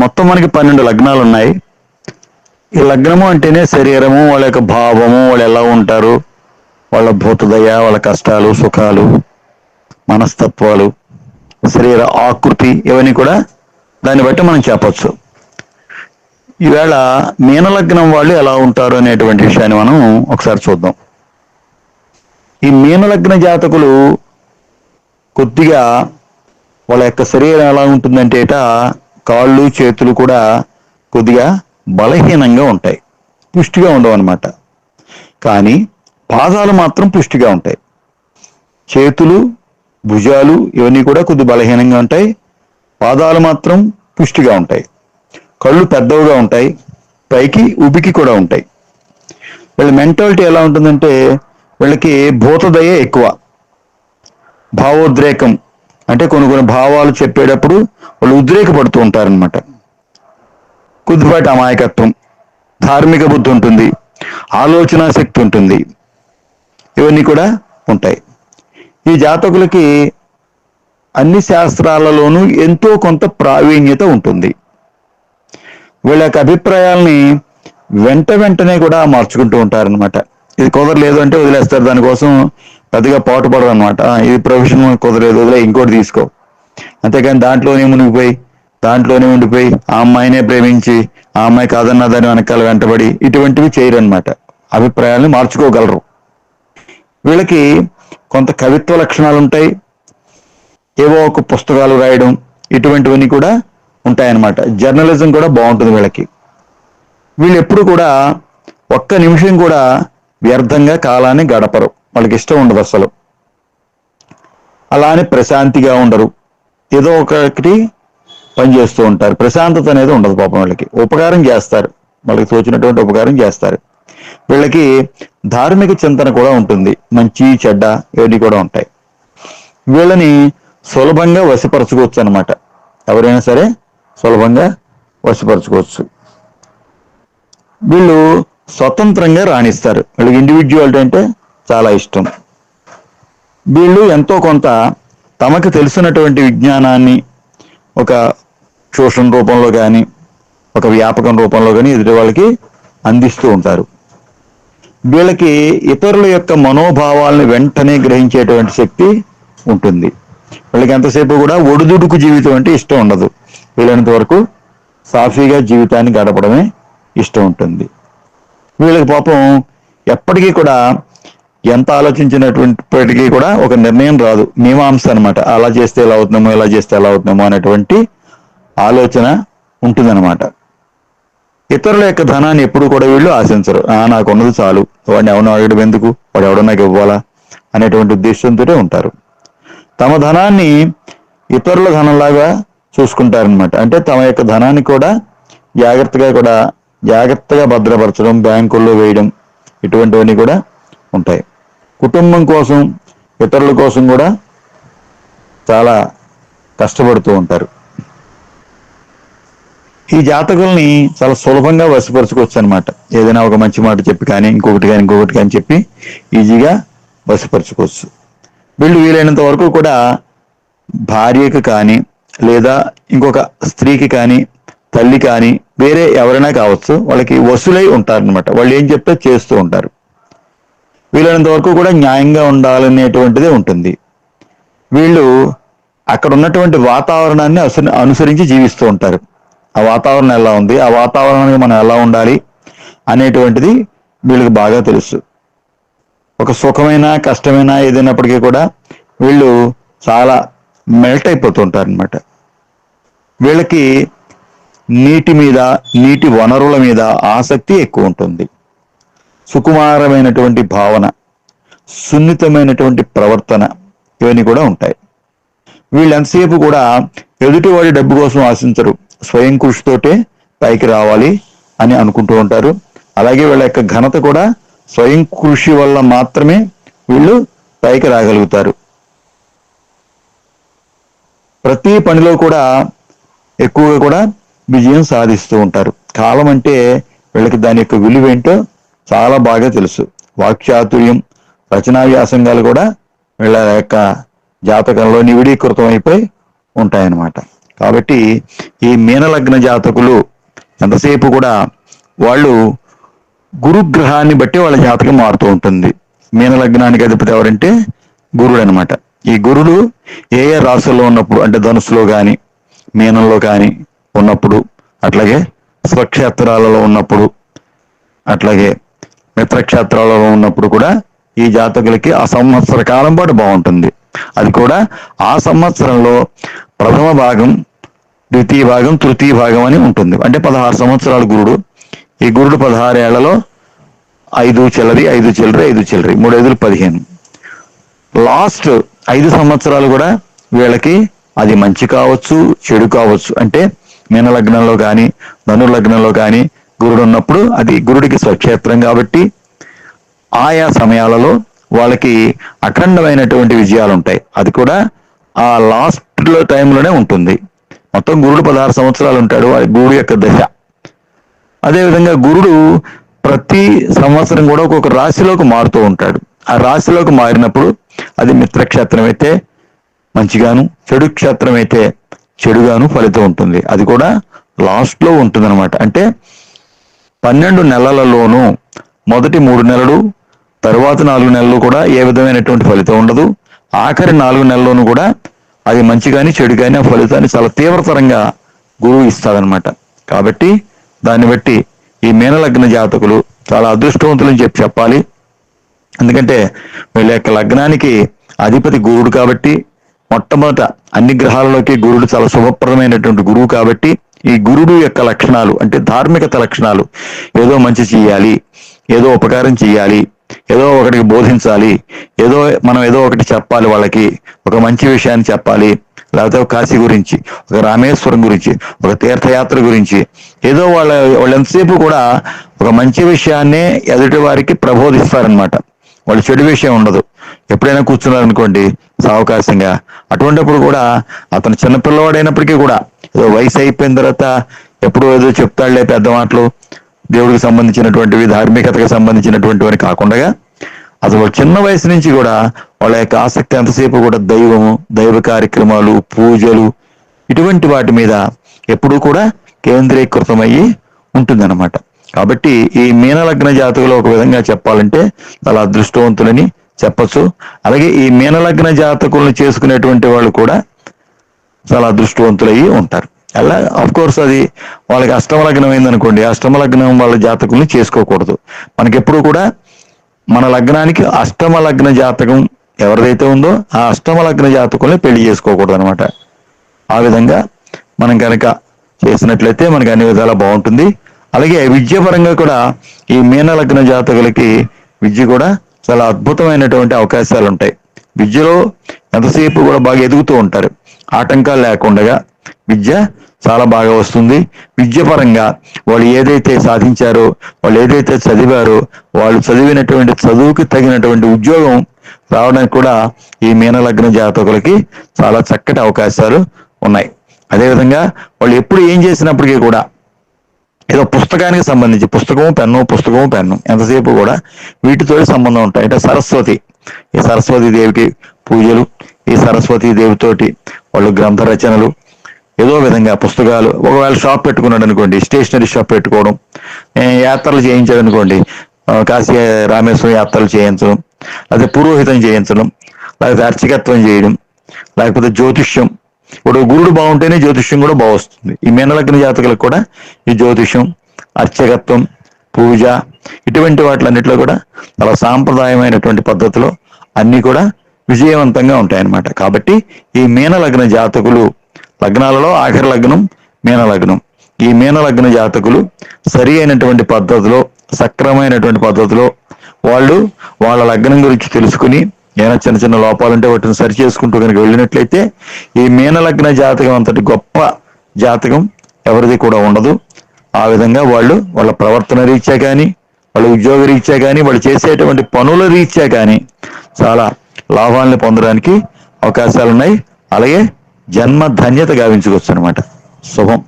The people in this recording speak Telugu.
మొత్తం మనకి పన్నెండు లగ్నాలు ఉన్నాయి ఈ లగ్నము అంటేనే శరీరము వాళ్ళ యొక్క భావము వాళ్ళు ఎలా ఉంటారు వాళ్ళ భూతదయ వాళ్ళ కష్టాలు సుఖాలు మనస్తత్వాలు శరీర ఆకృతి ఇవన్నీ కూడా దాన్ని బట్టి మనం చెప్పచ్చు. ఈవేళ మీనలగ్నం వాళ్ళు ఎలా ఉంటారు అనేటువంటి విషయాన్ని మనం ఒకసారి చూద్దాం. ఈ మీనలగ్న జాతకులు కొద్దిగా వాళ్ళ యొక్క శరీరం ఎలా ఉంటుందంటే కాళ్ళు చేతులు కూడా కొద్దిగా బలహీనంగా ఉంటాయి. పుష్టిగా ఉండవు అనమాట కానీ పాదాలు మాత్రం పుష్టిగా ఉంటాయి. చేతులు భుజాలు ఇవన్నీ కూడా కొద్ది బలహీనంగా ఉంటాయి. పాదాలు మాత్రం పుష్టిగా ఉంటాయి. కళ్ళు పెద్దవిగా ఉంటాయి. పైకి ఉబికి కూడా ఉంటాయి. వీళ్ళ మెంటాలిటీ ఎలా ఉంటుందంటే వీళ్ళకి భూతదయ ఎక్కువ. భావోద్రేకం. అంటే కొన్ని కొన్ని భావాలు చెప్పేటప్పుడు వాళ్ళు ఉద్రేకపడుతూ ఉంటారనమాట కొద్దిపాటి అమాయకత్వం ధార్మిక బుద్ధి ఉంటుంది ఆలోచన శక్తి ఉంటుంది. ఇవన్నీ కూడా ఉంటాయి. ఈ జాతకులకి అన్ని శాస్త్రాలలోనూ ఎంతో కొంత ప్రావీణ్యత ఉంటుంది. వీళ్ళ యొక్క అభిప్రాయాల్ని వెంట వెంటనే కూడా మార్చుకుంటూ ఉంటారనమాట ఇది కుదరలేదు అంటే వదిలేస్తారు. దానికోసం పెద్దగా పాటుపడదు అనమాట ఇది ప్రొఫెషన్ కుదరలేదు వదిలే ఇంకోటి తీసుకో. అంతేకాని దాంట్లోనే మునిగిపోయి దాంట్లోనే ఉండిపోయి ఆ అమ్మాయినే ప్రేమించి ఆ అమ్మాయి కాదన్న దాని వెనకాల వెంటబడి ఇటువంటివి చేయరు అనమాట అభిప్రాయాల్ని మార్చుకోగలరు. వీళ్ళకి కొంత కవిత్వ లక్షణాలు ఉంటాయి ఏవో ఒక పుస్తకాలు రాయడం ఇటువంటివన్నీ కూడా ఉంటాయన్నమాట. జర్నలిజం కూడా బాగుంటుంది వీళ్ళకి. వీళ్ళు ఎప్పుడు కూడా ఒక్క నిమిషం కూడా వ్యర్థంగా కాలాన్ని గడపరు. వాళ్ళకి ఇష్టం ఉండదు అసలు. అలానే ప్రశాంతిగా ఉండరు. ఏదో ఒకటి పని చేస్తూ ఉంటారు. ప్రశాంతత అనేది ఉండదు పాపం వాళ్ళకి. ఉపకారం చేస్తారు. వాళ్ళకి తోచినటువంటి ఉపకారం చేస్తారు. వీళ్ళకి ధార్మిక చింతన కూడా ఉంటుంది. మంచి చెడ్డ ఇవన్నీ కూడా ఉంటాయి. వీళ్ళని సులభంగా వశపరచుకోవచ్చు అనమాట ఎవరైనా సరే సులభంగా వశపరచుకోవచ్చు. వీళ్ళు స్వతంత్రంగా రాణిస్తారు. వీళ్ళకి ఇండివిజువాలిటీ అంటే చాలా ఇష్టం. వీళ్ళు ఎంతో కొంత తమకు తెలిసినటువంటి విజ్ఞానాన్ని ఒక ట్యూషన్ రూపంలో కానీ ఒక వ్యాపకం రూపంలో కానీ ఎదుటి వాళ్ళకి అందిస్తూ ఉంటారు. వీళ్ళకి ఇతరుల యొక్క మనోభావాలను వెంటనే గ్రహించేటువంటి శక్తి ఉంటుంది. వీళ్ళకి ఎంతసేపు కూడా ఒడిదుడుకు జీవితం అంటే ఇష్టం ఉండదు. వీళ్ళంత వరకు సాఫీగా జీవితాన్ని గడపడమే ఇష్టం ఉంటుంది. వీళ్ళకి పాపం ఎప్పటికీ కూడా ఎంత ఆలోచించినటువంటిప్పటికీ కూడా ఒక నిర్ణయం రాదు. మీమాంస అనమాట అలా చేస్తే ఎలా అవుతున్నామో ఇలా చేస్తే ఎలా అవుతున్నామో అనేటువంటి ఆలోచన ఉంటుందన్నమాట. ఇతరుల యొక్క ధనాన్ని ఎప్పుడు కూడా వీళ్ళు ఆశించరు. ఆ నాకు ఉన్నది చాలు. వాడిని ఎవరిని అడగడం ఎందుకు? వాడు ఎవడో నాకు ఇవ్వాలా? అనేటువంటి ఉద్దేశంతోనే ఉంటారు. తమ ధనాన్ని ఇతరుల ధనంలాగా చూసుకుంటారనమాట అంటే తమ యొక్క ధనాన్ని కూడా జాగ్రత్తగా కూడా జాగ్రత్తగా భద్రపరచడం బ్యాంకుల్లో వేయడం ఇటువంటివన్నీ కూడా ఉంటాయి. కుటుంబం కోసం ఇతరుల కోసం కూడా చాలా కష్టపడుతూ ఉంటారు. ఈ జాతకుల్ని చాలా సులభంగా వశపరచుకోవచ్చు అనమాట ఏదైనా ఒక మంచి మాట చెప్పి కానీ ఇంకొకటి కానీ ఇంకొకటి కానీ చెప్పి ఈజీగా వశపరచుకోవచ్చు. వీళ్ళు వీలైనంత వరకు కూడా భార్యకి కానీ లేదా ఇంకొక స్త్రీకి కానీ తల్లి కానీ వేరే ఎవరైనా కావచ్చు వాళ్ళకి వసూలై ఉంటారనమాట వాళ్ళు ఏం చెప్తే చేస్తూ ఉంటారు. వీలైనంత వరకు కూడా న్యాయంగా ఉండాలనేటువంటిది ఉంటుంది. వీళ్ళు అక్కడ ఉన్నటువంటి వాతావరణాన్ని అనుసరించి జీవిస్తూ ఉంటారు. ఆ వాతావరణం ఎలా ఉంది? ఆ వాతావరణానికి మనం ఎలా ఉండాలి? అనేటువంటిది వీళ్ళకి బాగా తెలుసు. ఒక సుఖమైన కష్టమైన ఏదైనప్పటికీ కూడా వీళ్ళు చాలా మెల్ట్ అయిపోతుంటారు అనమాట వీళ్ళకి నీటి మీద నీటి వనరుల మీద ఆసక్తి ఎక్కువ ఉంటుంది. సుకుమారమైనటువంటి భావన సున్నితమైనటువంటి ప్రవర్తన ఇవన్నీ కూడా ఉంటాయి. వీళ్ళంతసేపు కూడా ఎదుటివాడి డబ్బు కోసం ఆశించరు. స్వయం కృషితోటే పైకి రావాలి అని అనుకుంటూ ఉంటారు. అలాగే వీళ్ళ యొక్క ఘనత కూడా స్వయం కృషి వల్ల మాత్రమే వీళ్ళు పైకి రాగలుగుతారు. ప్రతి పనిలో కూడా ఎక్కువగా కూడా విజయం సాధిస్తూ ఉంటారు. కాలం అంటే వీళ్ళకి దాని యొక్క విలువ ఏంటో చాలా బాగా తెలుసు. వాక్చాతుర్యం రచనా వ్యాసంగాలు కూడా వీళ్ళ యొక్క జాతకంలో నివిడీకృతం అయిపోయి ఉంటాయన్నమాట. కాబట్టి ఈ మీనలగ్న జాతకులు ఎంతసేపు కూడా వాళ్ళు గురుగ్రహాన్ని బట్టి వాళ్ళ జాతకం మారుతూ ఉంటుంది. మీనలగ్నానికి అధిపతి ఎవరంటే గురుడు అనమాట ఈ గురుడు ఏ ఏ రాశుల్లో ఉన్నప్పుడు అంటే ధనుసులో కానీ మీనంలో కానీ ఉన్నప్పుడు అట్లాగే స్వక్షేత్రాలలో ఉన్నప్పుడు అట్లాగే మిత్రక్షేత్రాలలో ఉన్నప్పుడు కూడా ఈ జాతకులకి ఆ సంవత్సర కాలం పాటు బాగుంటుంది. అది కూడా ఆ సంవత్సరంలో ప్రథమ భాగం ద్వితీయ భాగం తృతీయ భాగం అని ఉంటుంది. అంటే పదహారు సంవత్సరాల గురుడు. ఈ గురుడు పదహారు ఏళ్ళలో ఐదు చిల్లరి ఐదు చిల్లరి ఐదు చిల్లరి మూడు ఐదులు పదిహేను. లాస్ట్ ఐదు సంవత్సరాలు కూడా వీళ్ళకి అది మంచి కావచ్చు చెడు కావచ్చు. అంటే మీన లగ్నంలో కానీ ధను లగ్నంలో కానీ గురుడు ఉన్నప్పుడు అది గురుడికి స్వక్షేత్రం కాబట్టి ఆయా సమయాలలో వాళ్ళకి అఖండమైనటువంటి విజయాలు ఉంటాయి అది కూడా ఆ లాస్ట్లో టైంలోనే ఉంటుంది. మొత్తం గురుడు పదహారు సంవత్సరాలు ఉంటాడు వాడి గురుడు యొక్క దశ. అదేవిధంగా గురుడు ప్రతి సంవత్సరం కూడా ఒక్కొక్క రాశిలోకి మారుతూ ఉంటాడు. ఆ రాశిలోకి మారినప్పుడు అది మిత్రక్షేత్రం అయితే మంచిగాను చెడు క్షేత్రం అయితే చెడుగాను ఫలితం ఉంటుంది. అది కూడా లాస్ట్లో లో అంటే పన్నెండు నెలలలోనూ మొదటి మూడు నెలలు తరువాత నాలుగు నెలలు కూడా ఏ విధమైనటువంటి ఫలితం ఉండదు. ఆఖరి నాలుగు నెలల్లోనూ కూడా అది మంచి కానీ చెడు కానీ ఆ ఫలితాన్ని చాలా తీవ్రతరంగా గురువు ఇస్తాడనమాట. కాబట్టి దాన్ని బట్టి ఈ మీనలగ్న జాతకులు చాలా అదృష్టవంతులని చెప్పి చెప్పాలి. ఎందుకంటే వీళ్ళ యొక్క లగ్నానికి అధిపతి గురుడు కాబట్టి మొట్టమొదట అన్ని గ్రహాలలోకి గురుడు చాలా శుభప్రదమైనటువంటి గురువు కాబట్టి ఈ గురుడు యొక్క లక్షణాలు అంటే ధార్మికత లక్షణాలు ఏదో మంచి చేయాలి ఏదో ఉపకారం చేయాలి ఏదో ఒకటికి బోధించాలి ఏదో మనం ఏదో ఒకటి చెప్పాలి వాళ్ళకి ఒక మంచి విషయాన్ని చెప్పాలి లేకపోతే ఒక కాశీ గురించి ఒక రామేశ్వరం గురించి ఒక తీర్థయాత్ర గురించి ఏదో వాళ్ళ వాళ్ళు ఎంతసేపు కూడా ఒక మంచి విషయాన్నే ఎదుటి వారికి ప్రబోధిస్తారనమాట వాళ్ళు చెడు విషయం ఉండదు. ఎప్పుడైనా కూర్చున్నారు అనుకోండి సావకాశంగా అటువంటిప్పుడు కూడా అతను చిన్నపిల్లవాడైనప్పటికీ కూడా ఏదో వయసు అయిపోయిన తర్వాత ఎప్పుడు ఏదో చెప్తాడులే పెద్ద మాటలు. దేవుడికి సంబంధించినటువంటివి ధార్మికతకు సంబంధించినటువంటివి కాకుండా అసలు చిన్న వయసు నుంచి కూడా వాళ్ళ యొక్క ఆసక్తి ఎంతసేపు కూడా దైవము దైవ కార్యక్రమాలు పూజలు ఇటువంటి వాటి మీద ఎప్పుడూ కూడా కేంద్రీకృతమయ్యి ఉంటుందన్నమాట. కాబట్టి ఈ మీనలగ్న జాతకులు ఒక విధంగా చెప్పాలంటే చాలా అదృష్టవంతులని చెప్పచ్చు. అలాగే ఈ మీనలగ్న జాతకులను చేసుకునేటువంటి వాళ్ళు కూడా చాలా అదృష్టవంతులయ్యి ఉంటారు. అలా అఫ్ కోర్స్ అది వాళ్ళకి అష్టమ లగ్నం అయిందనుకోండి అష్టమ లగ్నం వాళ్ళ జాతకుల్ని చేసుకోకూడదు. మనకెప్పుడు కూడా మన లగ్నానికి అష్టమ లగ్న జాతకం ఎవరిదైతే ఉందో ఆ అష్టమ లగ్న జాతకుల్ని పెళ్ళి చేసుకోకూడదు అనమాట ఆ విధంగా మనం కనుక చేసినట్లయితే మనకి అన్ని విధాలా బాగుంటుంది. అలాగే విద్యాపరంగా కూడా ఈ మీన లగ్న జాతకులకి విద్య కూడా చాలా అద్భుతమైనటువంటి అవకాశాలు ఉంటాయి విద్యలో ఎంతసేపు కూడా బాగా ఎదుగుతూ ఉంటారు. ఆటంకాలు లేకుండా విద్య చాలా బాగా వస్తుంది. విద్యపరంగా వాళ్ళు ఏదైతే సాధించారో వాళ్ళు ఏదైతే చదివారో వాళ్ళు చదివినటువంటి చదువుకి తగినటువంటి ఉద్యోగం రావడానికి కూడా ఈ మీనలగ్న జాతకులకి చాలా చక్కటి అవకాశాలు ఉన్నాయి. అదేవిధంగా వాళ్ళు ఎప్పుడు ఏం చేసినప్పటికీ కూడా ఏదో పుస్తకానికి సంబంధించి పుస్తకము పెన్ను పుస్తకము పెన్ను ఎంతసేపు కూడా వీటితో సంబంధం ఉంటాయి. అంటే సరస్వతి ఈ సరస్వతి దేవికి పూజలు ఈ సరస్వతి దేవితోటి వాళ్ళు గ్రంథ రచనలు ఏదో విధంగా పుస్తకాలు ఒకవేళ షాప్ పెట్టుకున్నాడు అనుకోండి స్టేషనరీ షాప్ పెట్టుకోవడం యాత్రలు చేయించాడు అనుకోండి కాశీ రామేశ్వరం యాత్రలు చేయించడం లేకపోతే పురోహితం చేయించడం లేకపోతే అర్చకత్వం చేయడం లేకపోతే జ్యోతిష్యం. ఇప్పుడు గురుడు బాగుంటేనే జ్యోతిష్యం కూడా బాగుస్తుంది. ఈ మీనలగ్న జాతకులకు కూడా ఈ జ్యోతిష్యం అర్చకత్వం పూజ ఇటువంటి వాటిలన్నిటిలో కూడా చాలా సాంప్రదాయమైనటువంటి పద్ధతిలో అన్నీ కూడా విజయవంతంగా ఉంటాయన్నమాట. కాబట్టి ఈ మీన లగ్న జాతకులు లగ్నాలలో ఆఖరి లగ్నం మీన లగ్నం ఈ మీన లగ్న జాతకులు సరి అయినటువంటి పద్ధతిలో సక్రమైనటువంటి పద్ధతిలో వాళ్ళు వాళ్ళ లగ్నం గురించి తెలుసుకుని ఏమైనా చిన్న చిన్న లోపాలు ఉంటే వాటిని సరి చేసుకుంటూ కనుక వెళ్ళినట్లయితే ఈ మీన లగ్న జాతకం అంతటి గొప్ప జాతకం ఎవరిది కూడా ఉండదు. ఆ విధంగా వాళ్ళు వాళ్ళ ప్రవర్తన రీత్యా కానీ వాళ్ళ ఉద్యోగ రీత్యా కానీ వాళ్ళు చేసేటువంటి పనుల రీత్యా కానీ చాలా లాభాలను పొందడానికి అవకాశాలు ఉన్నాయి అలాగే జన్మ ధన్యత గావించుకోవచ్చు అనమాట శుభం.